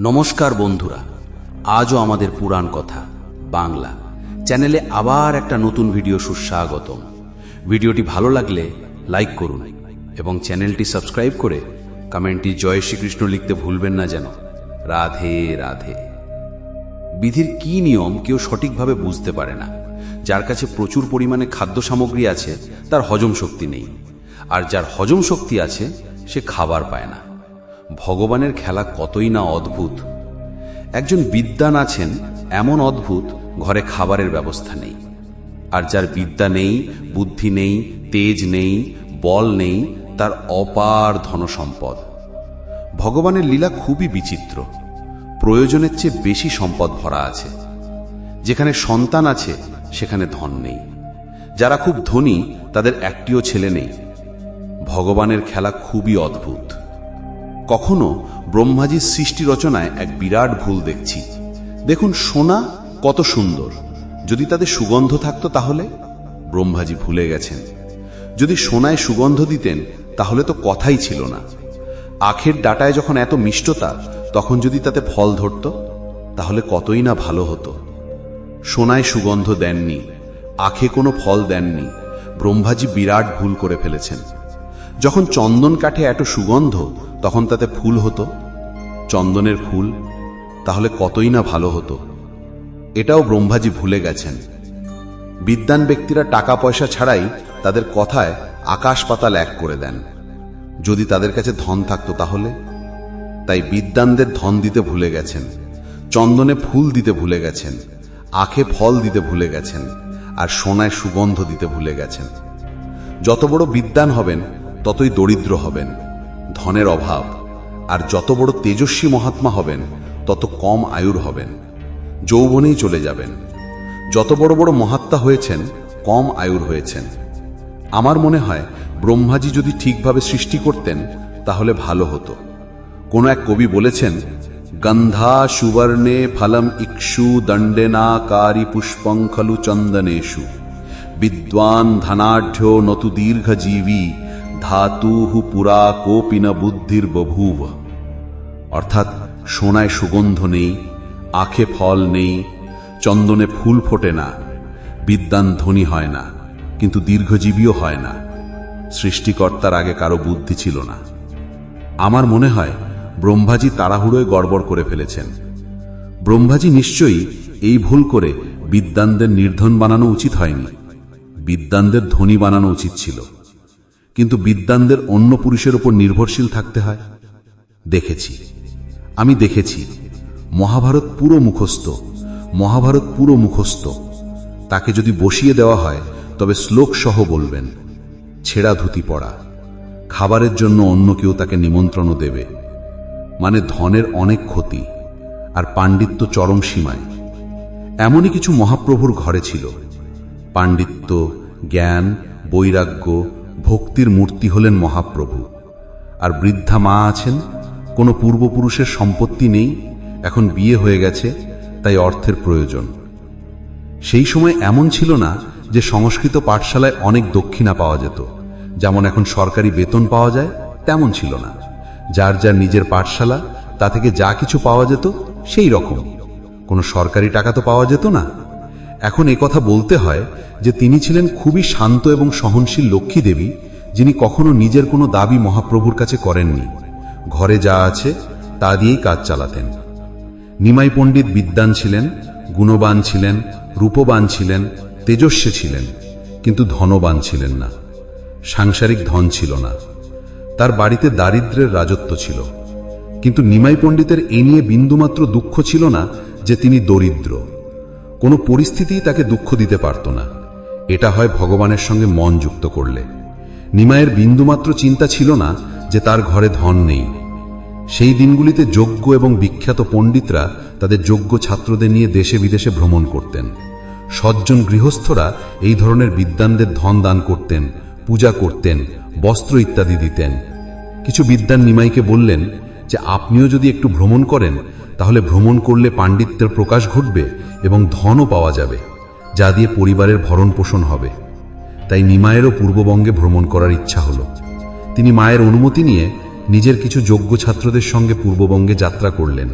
নমস্কার বন্ধুরা, আজও আমাদের পুরাণ কথা, বাংলা। চ্যানেলে আবার একটা নতুন ভিডিও সুস্বাগতম। ভিডিওটি ভালো লাগলে লাইক করুন এবং চ্যানেলটি সাবস্ক্রাইব করে কমেন্টটি জয় শ্রীকৃষ্ণ লিখতে ভুলবেন না যেন। রাধে রাধে। বিধির কি নিয়ম কেউ সঠিকভাবে বুঝতে পারে না। যার কাছে প্রচুর পরিমাণে খাদ্য সামগ্রী আছে, তার হজম শক্তি নেই। আর যার হজম শক্তি আছে, সে খাবার পায় না। ভগবানের খেলা কতই না অদ্ভুত। একজন বিদ্যান আছেন, এমন অদ্ভুত, ঘরে খাবারের ব্যবস্থা নেই। আর যার বিদ্যা নেই, বুদ্ধি নেই, তেজ নেই, বল নেই, তার অপার ধনসম্পদ। ভগবানের লীলা খুবই বিচিত্র। প্রয়োজনের চেয়ে বেশি সম্পদ ভরা আছে। যেখানে সন্তান আছে, সেখানে ধন নেই। যারা খুব ধনী, তাদের একটিও ছেলে নেই। ভগবানের খেলা খুবই অদ্ভুত। কখনো ব্রহ্মাজির সৃষ্টি রচনায় এক বিরাট ভুল দেখছি। দেখুন, সোনা কত সুন্দর। যদি তাদের সুগন্ধ থাকতো তাহলে? ব্রহ্মাজি ভুলে গেছেন। যদি সোনায় সুগন্ধ দিতেন, তাহলে তো কথাই ছিল না। আখের ডাটায় যখন এত মিষ্টতা, তখন যদি তাতে ফল ধরত, তাহলে কতই না ভালো হতো। সোনায় সুগন্ধ দেননি, আখে কোনো ফল দেননি। ব্রহ্মাজি বিরাট ভুল করে ফেলেছেন। যখন চন্দন কাঠে এত সুগন্ধ, তখন তাতে ফুল হতো। চন্দনের ফুল, তাহলে কতই না ভালো হতো। এটাও ব্রহ্মাজি ভুলে গেছেন। বিদ্যান ব্যক্তিরা টাকা পয়সা ছাড়াই তাদের কথায় আকাশ পাতাল এক করে দেন। যদি তাদের কাছে ধন থাকতো তাহলে? তাই বিদ্যানদের ধন দিতে ভুলে গেছেন। চন্দনে ফুল দিতে ভুলে গেছেন। আখে ফল দিতে ভুলে গেছেন। আর সোনায় সুগন্ধ দিতে ভুলে গেছেন। যত বড় বিদ্যান হবেন ততই দরিদ্র হবেন, ধনের অভাব, আর যত বড় তেজস্বী মহাত্মা হবেন, তত কম আয়ুর হবেন, যৌবনেই চলে যাবেন। যত বড় বড় মহাত্মা হয়েছেন, কম আয়ুর হয়েছেন। আমার মনে হয়, ব্রহ্মাজি যদি ঠিকভাবে সৃষ্টি করতেন, তাহলে ভালো হতো। কোন এক কবি বলেছেন, গন্ধা সুবর্ণে ফলম ইক্ষু দণ্ডেনাকারি পুষ্পং খলু চন্দনেশু বিদ্বান ধনাঢ্য নতু দীর্ঘজীবী ধাতুঃ পুরা কোপিন বুদ্ধির বভূব। অর্থাৎ সোনায় সুগন্ধ নেই, আখে ফল নেই, চন্দনে ফুল ফোটে না, বিদ্যান ধনী হয় না, কিন্তু দীর্ঘজীবীও হয় না, সৃষ্টিকর্তার আগে কারও বুদ্ধি ছিল না। আমার মনে হয় ব্রহ্মাজি তাড়াহুড়োয় গড়বড় করে ফেলেছেন। ব্রহ্মাজি নিশ্চয়ই এই ভুল করে বিদ্যানদের নির্ধন বানানো উচিত হয়নি, বিদ্যানদের ধনী বানানো উচিত ছিল। কিন্তু বিদ্যানদের অন্য পুরুষের উপর নির্ভরশীল থাকতে হয়। দেখেছি। আমি দেখেছি। মহাভারত পুরো মুখস্থ। মহাভারত পুরো মুখস্থ। তাকে যদি বসিয়ে দেওয়া হয়, তবে শ্লোক সহ বলবেন, ছেঁড়া ধুতি পড়া খাবারের জন্য অন্য কেউ তাকে নিমন্ত্রণও দেবে। মানে ধনের অনেক ক্ষতি, আর পাণ্ডিত্য চরম সীমায়। এমনই কিছু মহাপ্রভুর ঘরে ছিল। পাণ্ডিত্য, জ্ঞান, বৈরাগ্য ভক্তির মূর্তি হলেন মহাপ্রভু। আর বৃদ্ধা মা আছেন, কোনো পূর্বপুরুষের সম্পত্তি নেই, এখন বিয়ে হয়ে গেছে, তাই অর্থের প্রয়োজন। সেই সময় এমন ছিল না যে সংস্কৃত পাঠশালায় অনেক দক্ষিণা পাওয়া যেত। যেমন এখন সরকারি বেতন পাওয়া যায়, তেমন ছিল না। যার যার নিজের পাঠশালা, তা থেকে যা কিছু পাওয়া যেত, সেই রকম। কোনো সরকারি টাকা তো পাওয়া যেত না। এখন কথা বলতে হয় যে তিনি ছিলেন খুবই শান্ত এবং সহনশীল লক্ষ্মী দেবী, যিনি কখনো নিজের কোনো দাবি মহাপ্রভুর কাছে করেননি। ঘরে যা আছে, তা দিয়েই কাজ চালাতেন। নিমাই পণ্ডিত বিদ্বান ছিলেন, গুণবান ছিলেন, রূপবান ছিলেন, তেজস্বী ছিলেন, কিন্তু ধনবান ছিলেন না। সাংসারিক ধন ছিল না। তার বাড়িতে দারিদ্রের রাজত্ব ছিল। কিন্তু নিমাই পণ্ডিতের এ নিয়ে বিন্দুমাত্র দুঃখ ছিল না যে তিনি দরিদ্র। কোনো পরিস্থিতিই তাকে দুঃখ দিতে পারত না। এটা হয় ভগবানের সঙ্গে মন যুক্ত করলে। নিমায়ের বিন্দুমাত্র চিন্তা ছিল না যে তার ঘরে ধন নেই। সেই দিনগুলিতে যোগ্য এবং বিখ্যাত পণ্ডিতরা তাদের যোগ্য ছাত্রদের নিয়ে দেশে বিদেশে ভ্রমণ করতেন। সজ্জন গৃহস্থরা এই ধরনের বিদ্বানদের ধন দান করতেন, পূজা করতেন, বস্ত্র ইত্যাদি দিতেন। কিছু বিদ্যান নিমাইকে বললেন যে, আপনিও যদি একটু ভ্রমণ করেন, তাহলে ভ্রমণ করলে পাণ্ডিত্যের প্রকাশ ঘটবে এবং ধনও পাওয়া যাবে। যা দিয়ে পরিবারের ভরণ পোষণ হবে। তাই নিমায়েরও পূর্ববঙ্গে ভ্রমণ করার ইচ্ছা হলো। তিনি মায়ের অনুমতি নিয়ে নিজের কিছু যোগ্য ছাত্রদের সঙ্গে পূর্ববঙ্গে যাত্রা করলেন।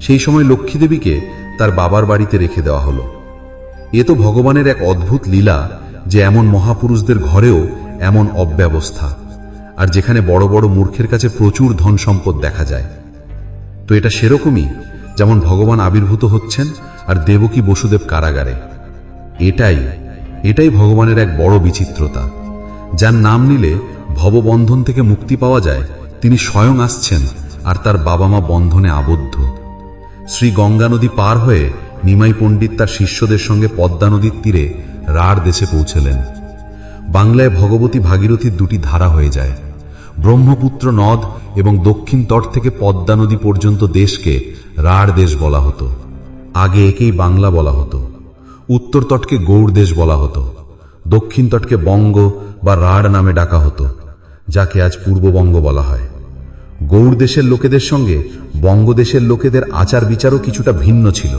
সেই সময় লক্ষ্মীদেবীকে তার বাবার বাড়িতে রেখে দেওয়া হলো। এ তো ভগবানের এক অদ্ভুত লীলা যে এমন মহাপুরুষদের ঘরেও এমন অব্যবস্থা, আর যেখানে বড় বড় মূর্খের কাছে প্রচুর ধন সম্পদ দেখা যায়। তো এটা সেরকমই যেমন ভগবান আবির্ভূত হচ্ছেন আর দেবকী বসুদেব কারাগারে। এটাই এটাই ভগবানের এক বড় বিচিত্রতা। যার নাম নিলে ভববন্ধন থেকে মুক্তি পাওয়া যায়, তিনি স্বয়ং আসছেন আর তার বাবা মা বন্ধনে আবদ্ধ। শ্রী গঙ্গা নদী পার হয়ে নিমাই পণ্ডিত তার শিষ্যদের সঙ্গে পদ্মা নদীর তীরে রাঢ় দেশে পৌঁছলেন। বাংলায় ভগবতী ভাগীরথীর দুটি ধারা হয়ে যায়। ব্রহ্মপুত্র নদ এবং দক্ষিণ তট থেকে পদ্মা নদী পর্যন্ত দেশকে রাঢ় দেশ বলা হতো। আগে একেই বাংলা বলা হতো। উত্তর তটকে গৌড় দেশ বলা হতো। দক্ষিণ তটকে বঙ্গ বা রাঢ় নামে ডাকা হতো, যাকে আজ পূর্ববঙ্গ বলা হয়। গৌড় দেশের লোকেদের সঙ্গে বঙ্গদেশের লোকেদের আচার বিচারও কিছুটা ভিন্ন ছিল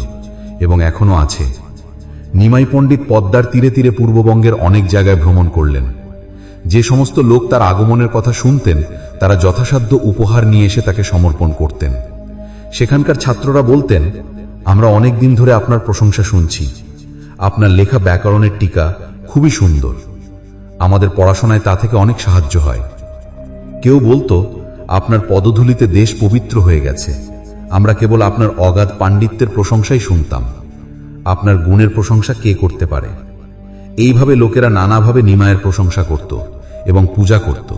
এবং এখনও আছে। নিমাই পণ্ডিত পদ্মার তীরে তীরে পূর্ববঙ্গের অনেক জায়গায় ভ্রমণ করলেন। যে সমস্ত লোক তার আগমনের কথা শুনতেন, তারা যথাসাধ্য উপহার নিয়ে এসে তাকে সমর্পণ করতেন। সেখানকার ছাত্ররা বলতেন, আমরা অনেক দিন ধরে আপনার প্রশংসা শুনছি। আপনার লেখা ব্যাকরণের টিকা খুবই সুন্দর। আমাদের পড়াশোনায় তা থেকে অনেক সাহায্য হয়। কেউ বলতো, আপনার পদধূলিতে দেশ পবিত্র হয়ে গেছে। আমরা কেবল আপনার অগাধ পাণ্ডিত্যের প্রশংসাই শুনতাম। আপনার গুণের প্রশংসা কে করতে পারে? এইভাবে লোকেরা নানাভাবে নিমায়ের প্রশংসা করত এবং পূজা করত।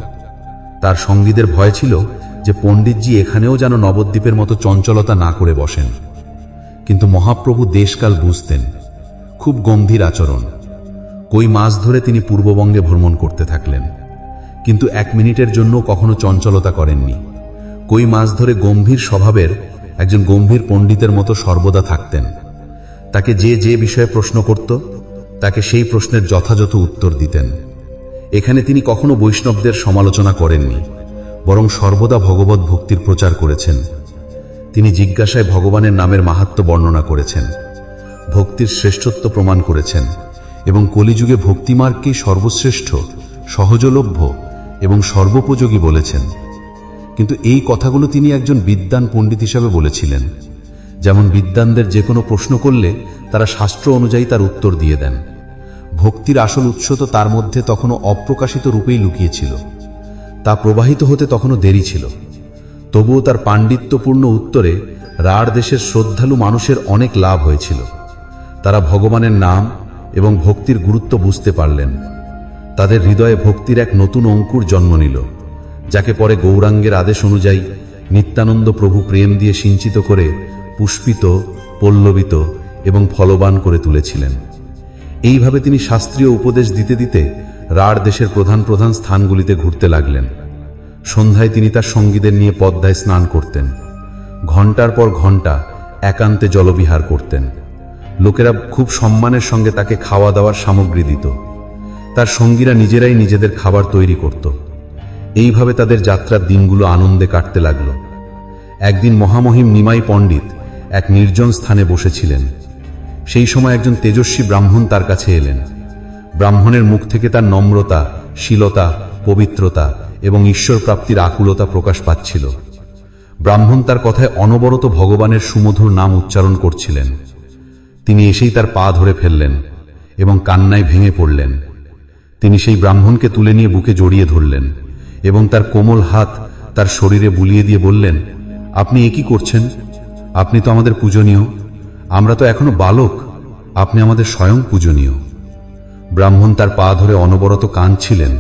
তার সঙ্গীদের ভয় ছিল যে পণ্ডিতজি এখানেও যেন নবদ্বীপের মতো চঞ্চলতা না করে বসেন। কিন্তু মহাপ্রভু দেশকাল বুঝতেন খুব গম্ভীর আচরণ। কই মাস ধরে তিনি পূর্ববঙ্গে ভ্রমণ করতে থাকলেন। কিন্তু এক মিনিটের জন্য কখনো চঞ্চলতা করেননি। কই মাস ধরে গম্ভীর স্বভাবের একজন গম্ভীর পণ্ডিতের মতো সর্বদা থাকতেন। তাকে যে যে বিষয়ে প্রশ্ন করত, তাকে সেই প্রশ্নের যথাযথ উত্তর দিতেন। এখানে তিনি কখনো বৈষ্ণবদের সমালোচনা করেননি, বরং সর্বদা ভগবত ভক্তির প্রচার করেছেন। তিনি জিজ্ঞাসায় ভগবানের নামের মাহাত্ম বর্ণনা করেছেন। ভক্তির শ্রেষ্ঠত্ব প্রমাণ করেছেন এবং কলিযুগে ভক্তিমার্গকেই সর্বশ্রেষ্ঠ, সহজলভ্য এবং সর্বোপযোগী বলেছেন। কিন্তু এই কথাগুলো তিনি একজন বিদ্বান পণ্ডিত হিসাবে বলেছিলেন। যেমন বিদ্বানদের যে কোনো প্রশ্ন করলে তারা শাস্ত্র অনুযায়ী তার উত্তর দিয়ে দেন। ভক্তির আসল উৎস তো তার মধ্যে তখনও অপ্রকাশিত রূপেই লুকিয়েছিল। তা প্রবাহিত হতে তখনও দেরি ছিল। তবুও তার পাণ্ডিত্যপূর্ণ উত্তরে রাঢ় দেশের শ্রদ্ধালু মানুষের অনেক লাভ হয়েছিল। তারা ভগবানের নাম এবং ভক্তির গুরুত্ব বুঝতে পারলেন। তাদের হৃদয়ে ভক্তির এক নতুন অঙ্কুর জন্ম নিল, যাকে পরে গৌরাঙ্গের আদেশ অনুযায়ী নিত্যানন্দ প্রভু প্রেম দিয়ে সিঞ্চিত করে পুষ্পিত, পল্লবিত এবং ফলবান করে তুলেছিলেন। এইভাবে তিনি শাস্ত্রীয় উপদেশ দিতে দিতে রাঢ় দেশের প্রধান প্রধান স্থানগুলিতে ঘুরতে লাগলেন। সন্ধ্যায় তিনি তার সঙ্গীদের নিয়ে পদ্মায় স্নান করতেন। ঘণ্টার পর ঘণ্টা একান্তে জলবিহার করতেন। লোকেরা খুব সম্মানের সঙ্গে তাকে খাওয়া দাওয়ার সামগ্রী দিত। তার সঙ্গীরা নিজেরাই নিজেদের খাবার তৈরি করত। এইভাবে তাদের যাত্রার দিনগুলো আনন্দে কাটতে লাগল। একদিন মহামহিম নিমাই পণ্ডিত এক নির্জন স্থানে বসেছিলেন। সেই সময় একজন তেজস্বী ব্রাহ্মণ তার কাছে এলেন। ব্রাহ্মণের মুখ থেকে তার নম্রতা, শীলতা, পবিত্রতা এবং ঈশ্বর প্রাপ্তির আকুলতা প্রকাশ পাচ্ছিল। ব্রাহ্মণ তার কথায় অনবরত ভগবানের সুমধুর নাম উচ্চারণ করছিলেন। তিনি এসেই তার পা ধরে ফেললেন এবং কান্নায় ভেঙে পড়লেন। তিনি সেই ব্রাহ্মণকে তুলে নিয়ে বুকে জড়িয়ে ধরলেন এবং তার কোমল হাত তার শরীরে বুলিয়ে দিয়ে বললেন, আপনি এ কি করছেন? আপনি তো আমাদের পূজনীয়। আমরা তো এখনও বালক। আপনি আমাদের স্বয়ং পূজনীয়। ব্রাহ্মণ তার পা ধরে অনবরত কাঁদছিলেন।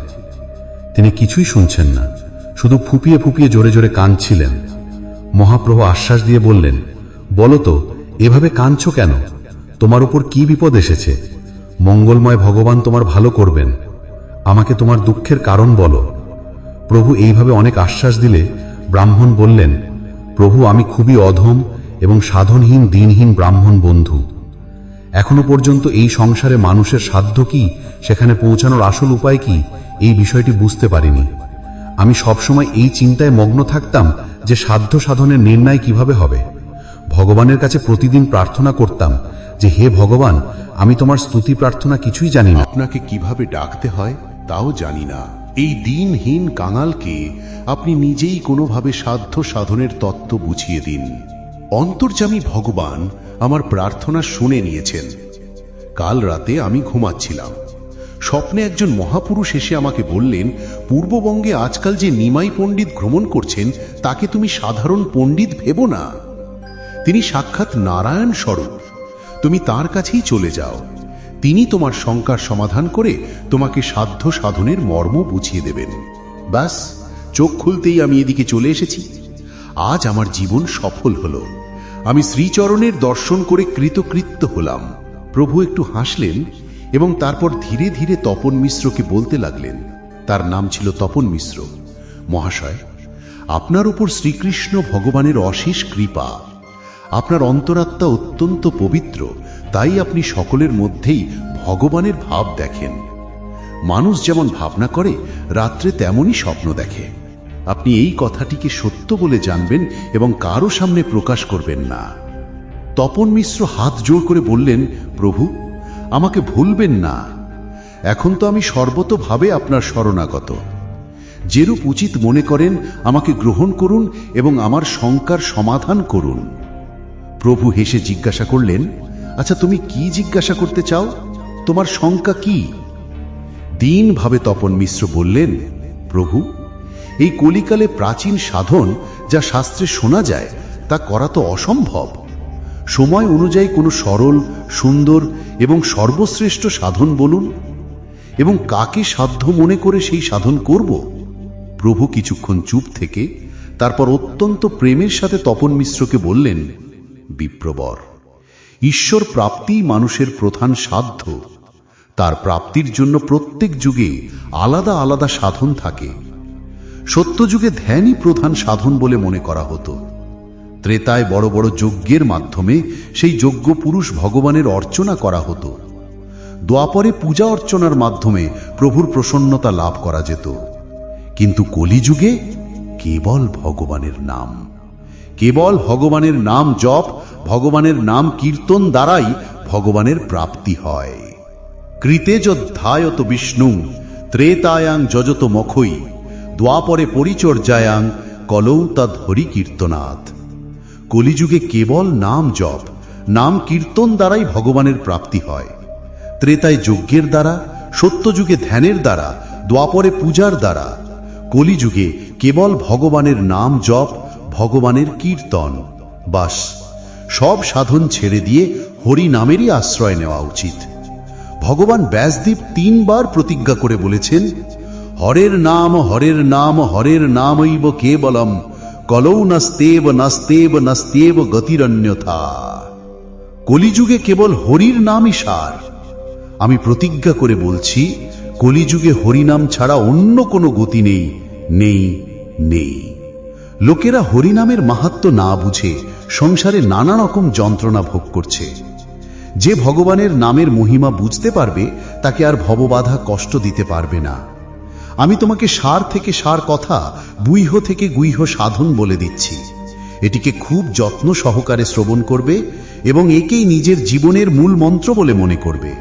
তিনি কিছুই শুনছেন না, শুধু ফুপিয়ে ফুপিয়ে জোরে জোরে কাঁদছিলেন। মহাপ্রভু আশ্বাস দিয়ে বললেন, বলো তো, এভাবে কাঁদছ কেন? তোমার উপর কি বিপদ এসেছে? মঙ্গলময় ভগবান তোমার ভালো করবেন। আমাকে তোমার দুঃখের কারণ বলো। প্রভু এইভাবে অনেক আশ্বাস দিলে ব্রাহ্মণ বললেন, প্রভু, আমি খুবই অধম এবং সাধনহীন, দিনহীন ব্রাহ্মণ বন্ধু। এখনও পর্যন্ত এই সংসারে মানুষের সাধ্য কি? সেখানে পৌঁছানোর আসল উপায় কি? এই বিষয়টি বুঝতে পারিনি। আমি সবসময় এই চিন্তায় মগ্ন থাকতাম যে সাধ্য সাধনের নির্ণয় কীভাবে হবে? ভগবানের কাছে প্রতিদিন প্রার্থনা করতাম যে, হে ভগবান, আমি তোমার স্তুতি প্রার্থনা কিছুই জানি না। আপনাকে কীভাবে ডাকতে হয় তাও জানি না। এই দিনহীন কাঙালকে আপনি নিজেই কোনোভাবে সাধ্য সাধনের তত্ত্ব বুঝিয়ে দিন। অন্তর্যামী ভগবান আমার প্রার্থনা শুনে নিয়েছেন। কাল রাতে আমি ঘুমাচ্ছিলাম। স্বপ্নে একজন মহাপুরুষ এসে আমাকে বললেন, পূর্ববঙ্গে আজকাল যে নিমাই পণ্ডিত ভ্রমণ করছেন, তাকে তুমি সাধারণ পণ্ডিত ভেবো না। তিনি সাক্ষাৎ নারায়ণ স্বরূপ। তুমি তার কাছেই চলে যাও। তিনি তোমার শঙ্কার সমাধান করে তোমাকে সাধ্য সাধনের মর্ম বুঝিয়ে দেবেন। ব্যাস, চোখ খুলতেই আমি এদিকে চলে এসেছি। আজ আমার জীবন সফল হলো। আমি শ্রীচরণের দর্শন করে কৃতকৃত্য হলাম। প্রভু একটু হাসলেন এবং তারপর ধীরে ধীরে তপন মিশ্রকে বলতে লাগলেন, তার নাম ছিল তপন মিশ্র। মহাশয়, আপনার উপর শ্রীকৃষ্ণ ভগবানের অশেষ কৃপা। আপনার অন্তরাত্মা অত্যন্ত পবিত্র, তাই আপনি সকলের মধ্যেই ভগবানের ভাব দেখেন। মানুষ যেমন ভাবনা করে, রাত্রে তেমনই স্বপ্ন দেখে। আপনি এই কথাটিকে সত্য বলে জানবেন এবং কারও সামনে প্রকাশ করবেন না। তপন মিশ্র হাত জোর করে বললেন, প্রভু, আমাকে ভুলবেন না। এখন তো আমি সর্বতভাবে আপনার শরণাগত। যেরূপ উচিত মনে করেন, আমাকে গ্রহণ করুন এবং আমার শঙ্কার সমাধান করুন। প্রভু হেসে জিজ্ঞাসা করলেন আচ্ছা তুমি কি জিজ্ঞাসা করতে চাও? তোমার শঙ্কা কি? দীনভাবে তপন মিশ্র বললেন, প্রভু, এই কলিকালে প্রাচীন সাধন যা শাস্ত্রে শোনা যায়, তা করা তো অসম্ভব। সময় অনুযায়ী কোনো সরল, সুন্দর এবং সর্বশ্রেষ্ঠ সাধন বলুন। এবং কাকে সাধ্য মনে করে সেই সাধন করব? প্রভু কিছুক্ষণ চুপ থেকে, তারপর অত্যন্ত প্রেমের সাথে তপন মিশ্রকে বললেন বিপ্রবর। ঈশ্বর প্রাপ্তিই মানুষের প্রধান সাধ্য। তার প্রাপ্তির জন্য প্রত্যেক যুগে আলাদা আলাদা সাধন থাকে। সত্যযুগে ধ্যানই প্রধান সাধন বলে মনে করা হতো। ত্রেতায় বড় বড় যজ্ঞের মাধ্যমে সেই যজ্ঞ পুরুষ ভগবানের অর্চনা করা হতো। দোয়াপরে পূজা অর্চনার মাধ্যমে প্রভুর প্রসন্নতা লাভ করা যেত। কিন্তু কলিযুগে কেবল ভগবানের নাম। কেবল ভগবানের নাম জপ, ভগবানের নাম কীর্তন দ্বারাই ভগবানের প্রাপ্তি হয়। কৃতে যধ্যায়ত বিষ্ণু, ত্রেতায়াং যজত মখই দ্বাপরে পরিচর্যায়াং কলৌ তদ হরি কীর্তনাথ কলিযুগে কেবল নাম জপ, নাম কীর্তন দ্বারাই ভগবানের প্রাপ্তি হয়। ত্রেতায় যজ্ঞের দ্বারা, সত্যযুগে ধ্যানের দ্বারা, দ্বাপরে পূজার দ্বারা। কলিযুগে কেবল ভগবানের নাম জপ ভগবানের কীর্তন। বাস, সব সাধন ছেড়ে দিয়ে হরি নামেরই আশ্রয় নেওয়া উচিত। ভগবান ব্যাসদেব তিনবার প্রতিজ্ঞা করে বলেছেন, হরের নাম হরের নাম, হরের নামৈব কেবলম, কলৌ নাস্তেব নাস্তেব নাস্তেব গতিরন্যথা কলিযুগে কেবল হরির নামই সার। আমি প্রতিজ্ঞা করে বলছি, কলিযুগে হরিনাম ছাড়া অন্য কোনো গতি নেই নেই নেই। লোকেরা হরিনামের মাহাত্ম না বুঝে সংসারে নানা রকম যন্ত্রণা ভোগ করছে। যে ভগবানের নামের মহিমা বুঝতে পারবে, তাকে আর ভববাধা কষ্ট দিতে পারবে না। আমি তোমাকে সার থেকে সার কথা গুইহ থেকে গুইহ সাধন বলে দিচ্ছি। এটিকে খুব যত্ন সহকারে শ্রবণ করবে এবং একেই নিজের জীবনের মূল মন্ত্র বলে মনে করবে।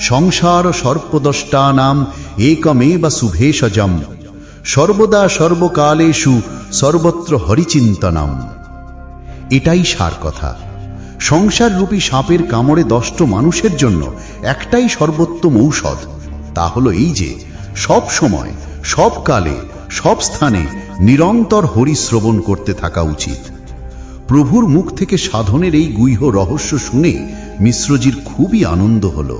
সংসার সর্পদষ্টা নাম একমে বা শুভেষজম সর্বদা সর্বকালেষু সর্বত্র হরিচিন্তনম। এটাই সার কথা। সংসার রূপী সাপের কামড়ে দষ্ট মানুষের জন্য একটাই সর্বোত্তম ঔষধ। তা হলো এই যে, সব সময়, সব কালে, সব স্থানে নিরন্তর হরি শ্রবণ করতে থাকা উচিত। প্রভুর মুখ থেকে সাধনের এই গুহ্য রহস্য শুনে মিশ্রজির খুবই আনন্দ হল।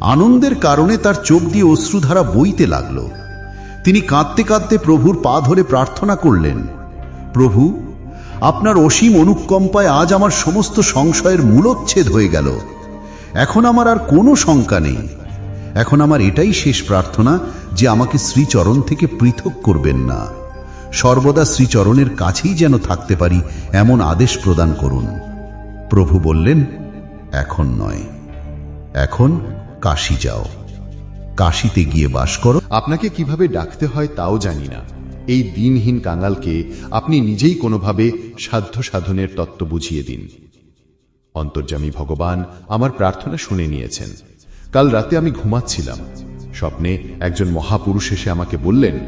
আনন্দের কারণে তার চোখ দিয়ে অশ্রুধারা বইতে লাগল। তিনি কাঁদতে কাঁদতে প্রভুর পা ধরে প্রার্থনা করলেন, প্রভু, আপনার অসীম অনুকম্পায় আজ আমার সমস্ত সংশয়ের মূলচ্ছেদ হয়ে গেল। এখন আমার আর কোনো শঙ্কা নেই। এখন আমার এটাই শেষ প্রার্থনা যে আমাকে শ্রীচরণ থেকে পৃথক করবেন না। সর্বদা শ্রীচরণের কাছেই যেন থাকতে পারি, এমন আদেশ প্রদান করুন। প্রভু বললেন, এখন নয়। এখন কাশি যাও। কাশিতে গিয়ে বাস করো। আপনাকে কীভাবে ডাকতে হয় তাও জানি না। এই দিনহীন কাঙালকে আপনি নিজেই কোনোভাবে সাধ্য সাধনের তত্ত্ব বুঝিয়ে দিন। অন্তর্যামী ভগবান আমার প্রার্থনা শুনে নিয়েছেন। কাল রাতে আমি ঘুমাচ্ছিলাম। স্বপ্নে একজন মহাপুরুষ এসে আমাকে বললেন,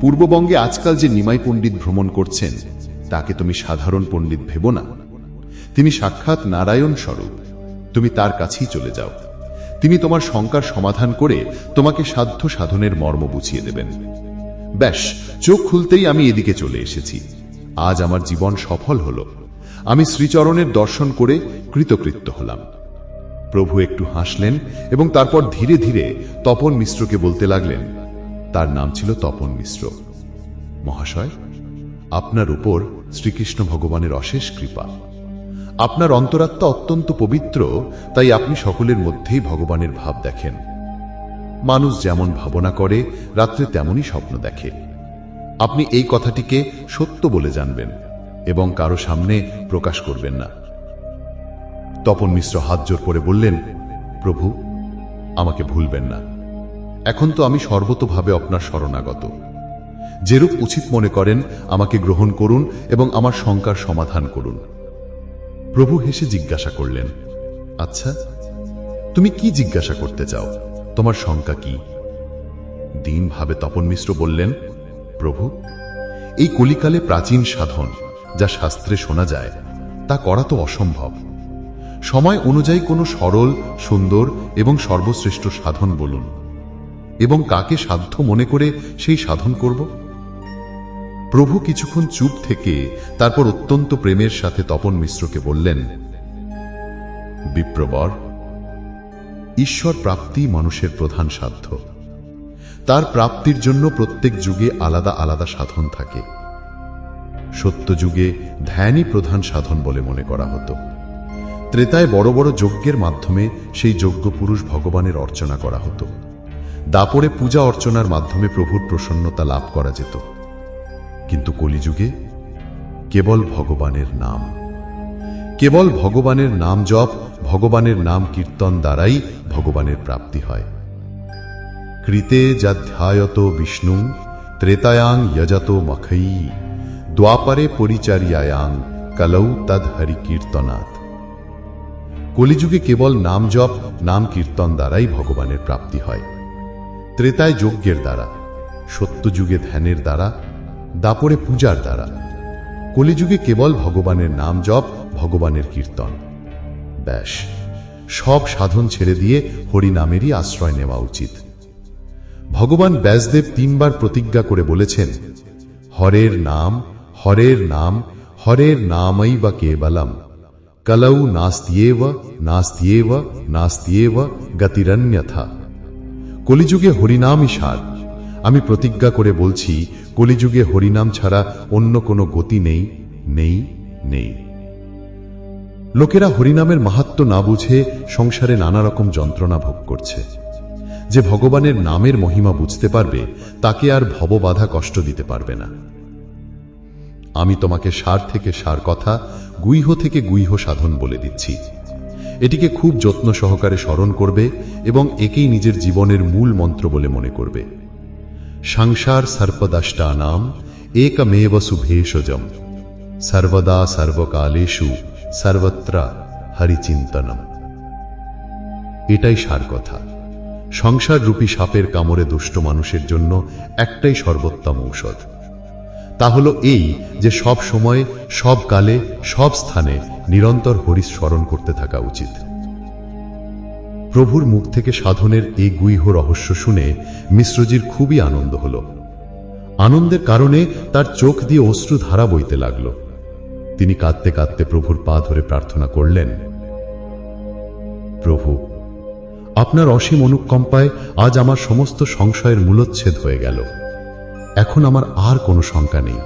পূর্ববঙ্গে আজকাল যে নিমাই পণ্ডিত ভ্রমণ করছেন, তাকে তুমি সাধারণ পণ্ডিত ভেব না। তিনি সাক্ষাৎ নারায়ণ স্বরূপ। তুমি তার কাছেই চলে যাও। তিনি তোমার শঙ্কার সমাধান করে তোমাকে সাধ্য সাধনের মর্ম বুঝিয়ে দেবেন। ব্যাস, চোখ খুলতেই আমি এদিকে চলে এসেছি। আজ আমার জীবন সফল হল। আমি শ্রীচরণের দর্শন করে কৃতকৃত্য হলাম। প্রভু একটু হাসলেন এবং তারপর ধীরে ধীরে তপন মিশ্রকে বলতে লাগলেন, তার নাম ছিল তপন মিশ্র। মহাশয়, আপনার উপর শ্রীকৃষ্ণ ভগবানের অশেষ কৃপা। আপনার অন্তরাত্মা অত্যন্ত পবিত্র, তাই আপনি সকলের মধ্যেই ভগবানের ভাব দেখেন। মানুষ যেমন ভাবনা করে, রাত্রে তেমনই স্বপ্ন দেখে। আপনি এই কথাটিকে সত্য বলে জানবেন এবং কারও সামনে প্রকাশ করবেন না। তপন মিশ্র হাত জোর করে বললেন, প্রভু, আমাকে ভুলবেন না। এখন তো আমি সর্বতভাবে আপনার শরণাগত। যেরূপ উচিত মনে করেন, আমাকে গ্রহণ করুন এবং আমার শঙ্কার সমাধান করুন। প্রভু হেসে জিজ্ঞাসা করলেন আচ্ছা তুমি কি জিজ্ঞাসা করতে চাও? তোমার শঙ্কা কি? দিন ভাবে তপন মিশ্র বললেন, প্রভু, এই কলিকালে প্রাচীন সাধন যা শাস্ত্রে শোনা যায়, তা করা তো অসম্ভব। সময় অনুযায়ী কোনো সরল, সুন্দর এবং সর্বশ্রেষ্ঠ সাধন বলুন। এবং কাকে সাধ্য মনে করে সেই সাধন করব? প্রভু কিছুক্ষণ চুপ থেকে তারপর অত্যন্ত প্রেমের সাথে তপন মিশ্রকে বললেন, বিপ্রবর, ঈশ্বর প্রাপ্তি মানুষের প্রধান সাধ্য। তার প্রাপ্তির জন্য প্রত্যেক যুগে আলাদা আলাদা সাধন থাকে। সত্য যুগে ধ্যানই প্রধান সাধন বলে মনে করা হতো। ত্রেতায় বড় বড় যজ্ঞের মাধ্যমে সেই যজ্ঞ পুরুষ ভগবানের অর্চনা করা হতো। দাপরে পূজা অর্চনার মাধ্যমে প্রভুর প্রসন্নতা লাভ করা যেত। কিন্তু কলিযুগে কেবল ভগবানের নাম। কেবল ভগবানের নাম জপ, ভগবানের নাম কীর্তন দ্বারাই ভগবানের প্রাপ্তি হয়। কৃতে যাধ্যায়ত বিষ্ণু, ত্রেতায়াং যজত মখৈ, দ্বাপারে পরিচারিয়ায়াং কলৌ তদ হরি কীর্তনাথ কলিযুগে কেবল নাম জপ, নাম কীর্তন দ্বারাই ভগবানের প্রাপ্তি হয়। ত্রেতায় যজ্ঞের দ্বারা, সত্যযুগে ধ্যানের দ্বারা দাপরে পূজার দ্বারা। কলিযুগে কেবল ভগবানের নাম জপ, ভগবানের কীর্তন। ব্যাস, সব সাধন ছেড়ে দিয়ে হরিনামেরই আশ্রয় নেওয়া উচিত। ভগবান ব্যাসদেব তিনবার প্রতিজ্ঞা করে বলেছেন, হরের নাম হরের নাম, হরের নামই বা কেবলম। কলৌ নাস্তিয়েব নাস্তিয়েব নাস্তিয়েব গতিরন্যথা কলিযুগে হরিনামই সার। আমি প্রতিজ্ঞা করে বলছি কলিযুগে হরিনাম ছাড়া অন্য কোনো গতি নেই নেই নেই। লোকেরা হরিনামের মাহাত্ম না বুঝে সংসারে নানা রকম যন্ত্রণা ভোগ করছে। যে ভগবানের নামের মহিমা বুঝতে পারবে, তাকে আর ভববাধা কষ্ট দিতে পারবে না। আমি তোমাকে সার থেকে সার কথা, গুইহ থেকে গুইহ সাধন বলে দিচ্ছি। এটিকে খুব যত্ন সহকারে স্মরণ করবে এবং একেই নিজের জীবনের মূল মন্ত্র বলে মনে করবে। সংসার সর্পদাষ্টা নাম একমেব শুভেষজম সর্বদা সর্বকালেষু সর্বত্র হরিচিন্তনম। এটাই সার কথা। সংসার রূপী সাপের কামড়ে দুষ্ট মানুষের জন্য একটাই সর্বোত্তম ঔষধ। তা হলো এই যে সব সময়, সব কালে, সব স্থানে নিরন্তর হরিস স্মরণ করতে থাকা উচিত। প্রভুর মুখ থেকে সাধনের এই গুইহ রহস্য শুনে মিশ্রজির খুবই আনন্দ হল। আনন্দের কারণে তার চোখ দিয়ে অশ্রু ধারা বইতে লাগল। তিনি কাঁদতে কাঁদতে প্রভুর পা ধরে প্রার্থনা করলেন, প্রভু, আপনার অসীম অনুকম্পায় আজ আমার সমস্ত সংশয়ের মূলচ্ছেদ হয়ে গেল। এখন আমার আর কোনো শঙ্কা নেই।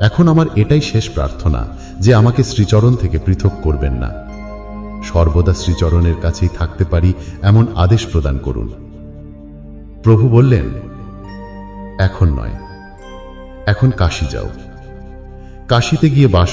এখন আমার এটাই শেষ প্রার্থনা যে আমাকে শ্রীচরণ থেকে পৃথক করবেন না। সর্বদা শ্রীচরণের কাছেই থাকতে পারি এমন আদেশ প্রদান করুন। প্রভু বললেন, এখন নয়। এখন কাশি যাও। কাশিতে গিয়ে বাস